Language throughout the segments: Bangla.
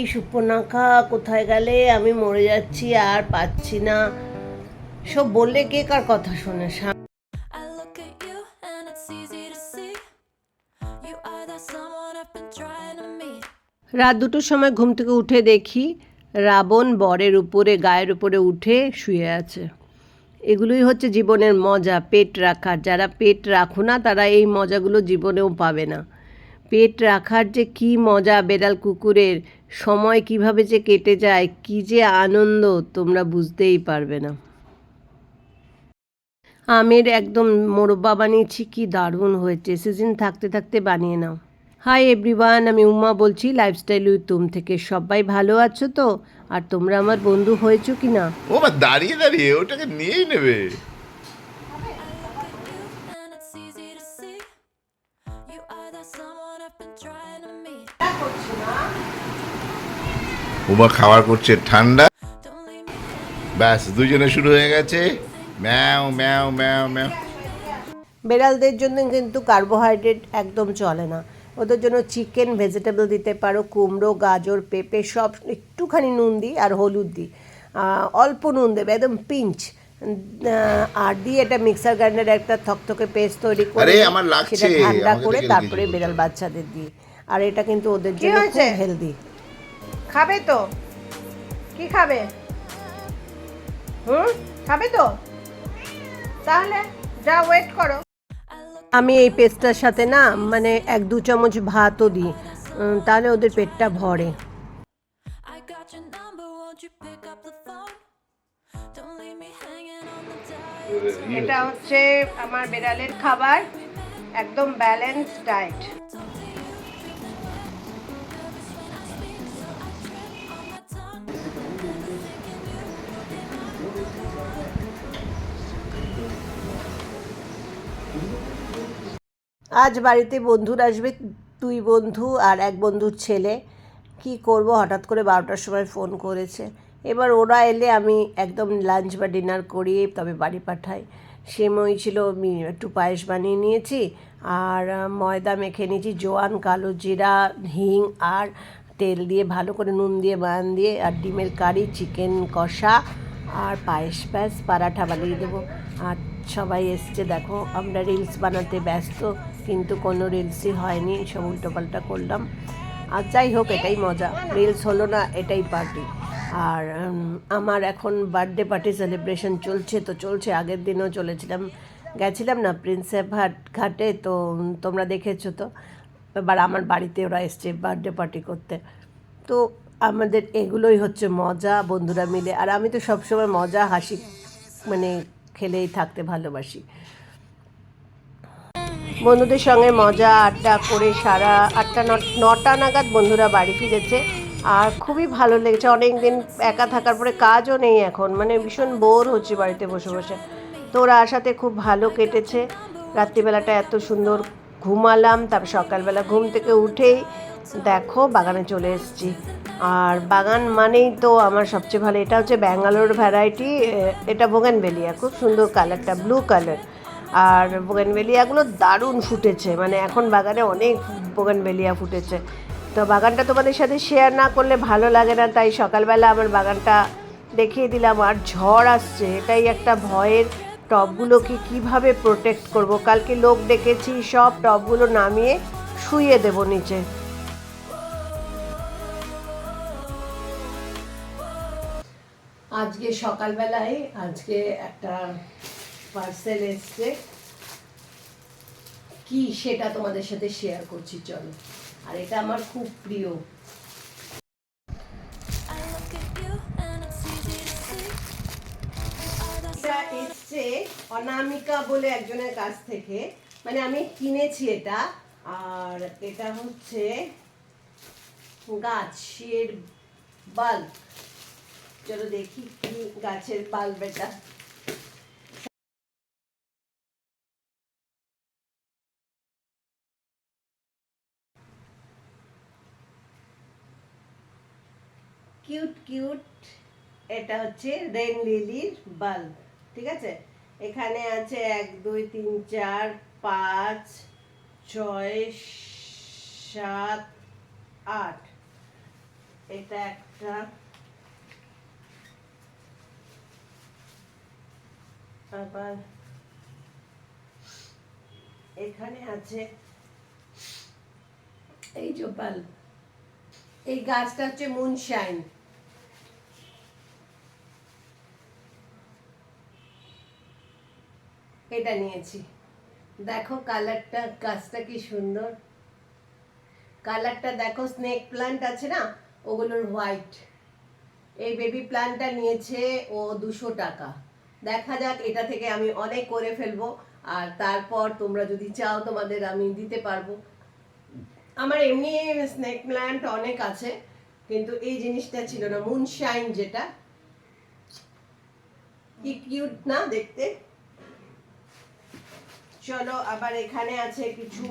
এই সুপর্ণাখা কোথায় গেলে? আমি মরে যাচ্ছি আর পাচ্ছি না। সব বললে কে কার কথা শোনে. রাত দুটোর সময় ঘুম থেকে উঠে দেখি রাবণ বরের উপরে গায়ের উপরে উঠে শুয়ে আছে। এগুলোই হচ্ছে জীবনের মজা পেট রাখার। যারা পেট রাখো না তারা এই মজাগুলো জীবনেও পাবে না। পেট রাখার যে কি মজা বেড়াল কুকুরের, সময় কীভাবে যে কেটে যায়, কি যে আনন্দ তোমরা বুঝতেই পারবে না। আমের একদম মোরব্বা বানিয়েছি, কি দারুণ হয়েছে। সিজন থাকতে থাকতে বানিয়ে নাও। হাই এভরিওয়ান, আমি উমা বলছি, লাইফস্টাইল উইথ তুম থেকে। সবাই ভালো আছো তো? আর তোমরা আমার বন্ধু হয়েছো কি না ও দাঁড়িয়ে দাঁড়িয়ে, ওটাকে নিয়েই নেবে। উমা খাবার করছে ঠান্ডা। ব্যাস দুজনে শুরু হয়ে গেছে। ম্যাও ম্যাও ম্যাও ম্যাও। বেড়ালদের জন্য কিন্তু কার্বোহাইড্রেট একদম চলে না। ওদের জন্য চিকেন ভেজিটেবল দিতে পারো কুমড়ো গাজর পেঁপে সব একটুখানি নুন দিই আর হলুদ দিই। আহ, অল্প নুন দেবে একদম পিঞ্চ। আর দিয়ে এটা মিক্সার গ্রাইন্ডারে একটা থকথকে পেস্ট তৈরি করে আমার লাগছে, সেটা ঠান্ডা করে তারপরে বেড়াল বাচ্চাদের দিই আর এটা কিন্তু ওদের জন্য খুব হেলদি খাবে তো? কি খাবে? হুম? খাবে তো? তাহলে যা ওয়েট করো। আমি এই পেস্টটার সাথে না মানে এক দু চামচ ভাতও দিই। তাহলে ওদের পেটটা ভরে। I got your number, won't you pick up the phone? Don't leave me hanging. এটা হচ্ছে আমার বেড়ালের খাবার, একদম ব্যালেন্স ডায়েট আজ বাড়িতে বন্ধুরা আসবে, দুই বন্ধু আর এক বন্ধুর ছেলে। কি করব? হঠাৎ করে বারোটার সময় ফোন করেছে। এবার ওরা এলে আমি একদম লাঞ্চ বা ডিনার করিয়ে তবে বাড়ি পাঠাই। সেমই ছিল আমি একটু পায়েস বানিয়ে নিয়েছি, আর ময়দা মেখে নিয়েছি, জোয়ান, কালো জিরা, হিং, আর তেল দিয়ে ভালো করে নুন দিয়ে বান দিয়ে, আর ডিমের কারি, চিকেন কষা, আর পায়েস প্যাস পারাঠা বানিয়ে দেবো। আর সবাই এসছে, দেখো, আমরা রিলস বানাতে ব্যস্ত, কিন্তু কোনো রিলসই হয়নি, সব উল্টোপাল্টা করলাম। আর যাই হোক, এটাই মজা। রিলস হলো না, এটাই পার্টি আর আমার এখন বার্থডে পার্টি সেলিব্রেশন চলছে, তো চলছে, আগের দিনও চলেছিলাম। গেছিলাম না প্রিন্সেপ ঘাট ঘাটে, তো তোমরা দেখেছ তো। এবার আমার বাড়িতে ওরা এসছে বার্থডে পার্টি করতে। তো আমাদের এগুলোই হচ্ছে মজা, বন্ধুরা মিলে। আর আমি তো সবসময় মজা, হাসি মানে খেলেই থাকতে ভালোবাসি। বন্ধুদের সঙ্গে মজা, আড্ডা করে সারা আটটা, নটা নাগাদ বন্ধুরা বাড়ি ফিরেছে। আর খুবই ভালো লেগেছে। অনেক দিন একা থাকার পরে কাজও নেই এখন। মানে ভীষণ বোর হচ্ছে বাড়িতে বসে বসে। তো ওরা আসাতে খুব ভালো কেটেছে। রাত্রিবেলাটা এত সুন্দর ঘুমালাম। তারপর সকালবেলা ঘুম থেকে উঠেই দেখো বাগানে চলে এসেছি। আর বাগান মানেই তো আমার সবচেয়ে ভালো, এটা হচ্ছে ব্যাঙ্গালোর ভ্যারাইটি এটা বোগানবেলিয়া। খুব সুন্দর কালারটা ব্লু কালার আর বোগানবেলিয়াগুলো দারুণ ফুটেছে। মানে এখন বাগানে অনেক বোগানবেলিয়া ফুটেছে। তো বাগানটা তোমাদের সাথে শেয়ার না করলে ভালো লাগে না, তাই সকালবেলা আমার বাগানটা দেখিয়ে দিলাম আর ঝড় আসছে। এটাই একটা ভয়ের টবগুলোকে কীভাবে প্রোটেক্ট করব? কালকে লোক ডেকেছি, সব টবগুলো নামিয়ে শুয়ে দেবো নিচে। আজকে সকালবেলায়, আজকে একটা পার্সেল এসছে। কি সেটা তোমাদের সাথে শেয়ার করছি, চলো। আর এটা আমার খুব প্রিয়। এসছে অনামিকা বলে একজনের কাছ থেকে। মানে আমি কিনেছি এটা। আর এটা হচ্ছে গাছের বাল্ব। চলো দেখি কি গাছের বাল্ব এটা। কিউট কিউট, এটা হচ্ছে রেন লিলির বাল্ব, ঠিক আছে? এখানে আছে এক, দুই, তিন, চার, পাঁচ, ছয়, সাত, আট। এটা একটা আবার এখানে আছে এই যে বাল্ব, এই গাছটা হচ্ছে মুনশাইন এটা নিয়েছি। দেখো কালারটা, গাছটা কি সুন্দর। কালারটা দেখো স্নেক প্লান্ট আছে না? ওগুলোর হোয়াইট এই বেবি প্লান্টটা নিয়েছে ও দুশো টাকা। দেখা যাক, এটা থেকে আমি অনেক করে ফেলব। আর তারপর তোমরা যদি চাও, তোমাদের আমি দিতে পারব। আমার এমনি স্নেক প্ল্যান্ট অনেক আছে, কিন্তু এই জিনিসটা ছিল না মুনশাইন যেটা। কি কিউট না দেখতে? চলো আবার এখানে আছে কিছু।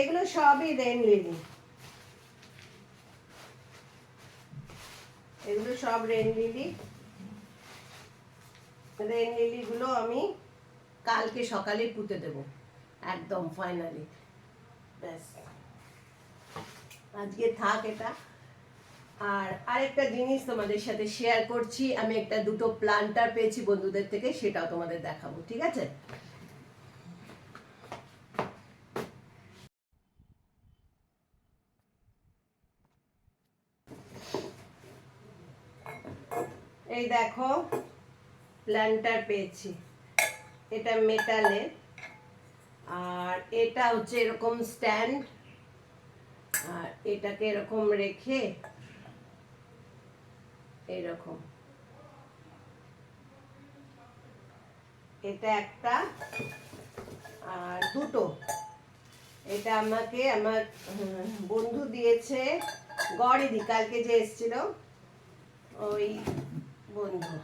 এগুলো সবই রেন লিলি এগুলো সব রেন লিলি। রেন লিলিগুলো আমি কালকে সকালে পুঁতে দেবো, একদম ফাইনালি ব্যাস। আজকে থাক এটা। আর আরেকটা জিনিস তোমাদের সাথে শেয়ার করছি, আমি একটা দুটো প্লান্টার পেয়েছি বন্ধুদের থেকে, সেটাও তোমাদের দেখাবো, ঠিক আছে? এই দেখো প্ল্যান্টার পেয়েছি। এটা মেটালের আর এটা হচ্ছে এরকম স্ট্যান্ড আর এটাকে এরকম রেখে এরকম। এটা একটা, আর দুটো। এটা আমাকে, আমার বন্ধু দিয়েছে গড়েদি, কালকে যে এসেছিল, ওই বন্ধু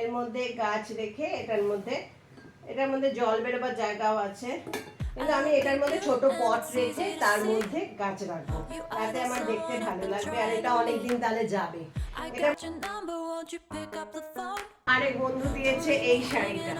এর মধ্যে গাছ রেখে এটার মধ্যে এটার মধ্যে জল বেরোবার জায়গাও আছে কিন্তু আমি এটার মধ্যে ছোট পট রেখে তার মধ্যে গাছ রাখব তাতে আমার দেখতে ভালো লাগবে আর এটা অনেকদিন তাহলে যাবে? আরেক বন্ধু দিয়েছে এই শাড়িটা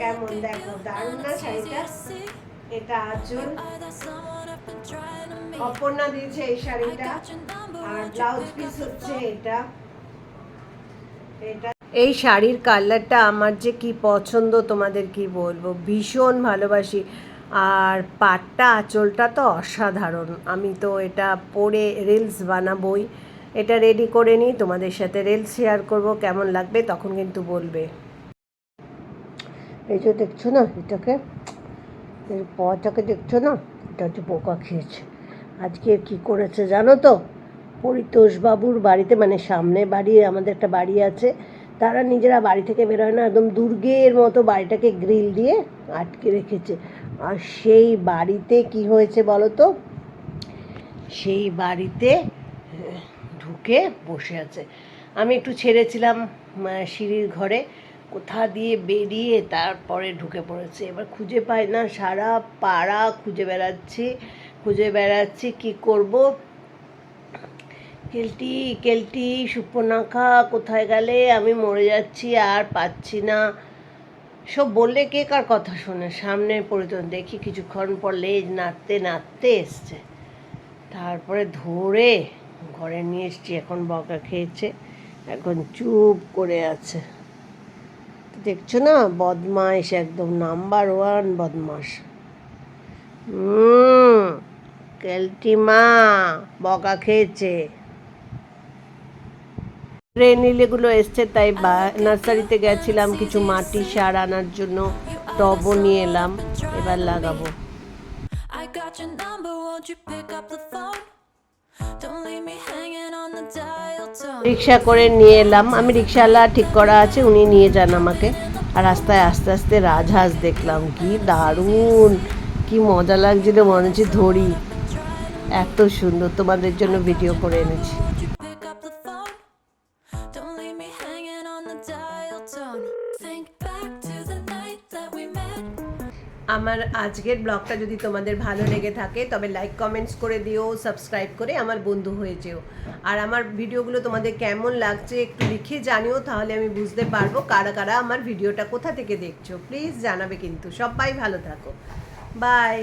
কেমন দেখো, দারুণ না শাড়িটা. এটা আঁচল? অপর্ণা দিয়েছে এই শাড়িটা। আর ব্লাউজ পিস হচ্ছে এটা। এই শাড়ির কালারটা আমার যে কি পছন্দ তোমাদের কি বলব? ভীষণ ভালোবাসি। আর পাটটা, আঁচলটা তো অসাধারণ। আমি তো এটা পরে রিলস বানাবোই। এটা রেডি করে নিই, তোমাদের সাথে রিলস শেয়ার করব। কেমন লাগবে তখন কিন্তু বলবে। এই যে দেখছ না এটাকে? এর পটাকে দেখছ না? এটা হচ্ছে পোকা খেয়েছে। আজকে কি করেছে জানো তো? পরিতোষবাবুর বাড়িতে মানে সামনে বাড়ি, আমাদের একটা বাড়ি আছে, তারা নিজেরা বাড়ি থেকে বেরোয় না, একদম দুর্গের মতো বাড়িটাকে গ্রিল দিয়ে আটকে রেখেছে। আর সেই বাড়িতে কি হয়েছে বলো তো? সেই বাড়িতে ঢুকে বসে আছে। আমি একটু ছেড়েছিলাম সিঁড়ির ঘরে। কোথা দিয়ে বেরিয়ে তারপরে ঢুকে পড়েছে। এবার খুঁজে পাই না, সারা পাড়া খুঁজে বেড়াচ্ছি খুঁজে বেড়াচ্ছি কি করব? কেলটি কেলটি সুপর্ণাখা কোথায় গেলে? আমি মরে যাচ্ছি, আর পাচ্ছি না। সব বললে কে কার কথা শোনে? সামনে পরিতন দেখি কিছুক্ষণ পর লেজ নাড়তে নাড়তে এসছে। তারপরে ধরে ঘরে নিয়ে এসছি, এখন বকা খেয়েছে, এখন চুপ করে আছে। দেখছ না? বদমাইশ একদম নাম্বার ওয়ান বদমাস হুম কেলটিমা বকা খেয়েছে। রেনিলেগুলো এসছে তাই নার্সারিতে গেছিলাম কিছু মাটি সার আনার জন্য টবও নিয়ে এলাম এবার লাগাবো। I got your number, won't you pick up the phone? রিক্সা করে নিয়ে এলাম। আমি রিক্সাওয়ালা ঠিক করা আছে, উনি নিয়ে যান আমাকে। আর রাস্তায় আস্তে আস্তে রাজহাঁস দেখলাম। কি দারুণ! কি মজা লাগছিল মনে হচ্ছে ধরি। এত সুন্দর। তোমাদের জন্য ভিডিও করে এনেছি। আমার আজকের ব্লগটা যদি তোমাদের ভালো লেগে থাকে, তবে লাইক কমেন্টস করে দিও সাবস্ক্রাইব করে আমার বন্ধু হয়ে যেও। আর আমার ভিডিওগুলো তোমাদের কেমন লাগছে একটু লিখে জানিও, তাহলে আমি বুঝতে পারব কারা কারা আমার ভিডিওটা কোথা থেকে দেখছ। প্লিজ জানাবে কিন্তু। সবাই ভালো থাকো। বাই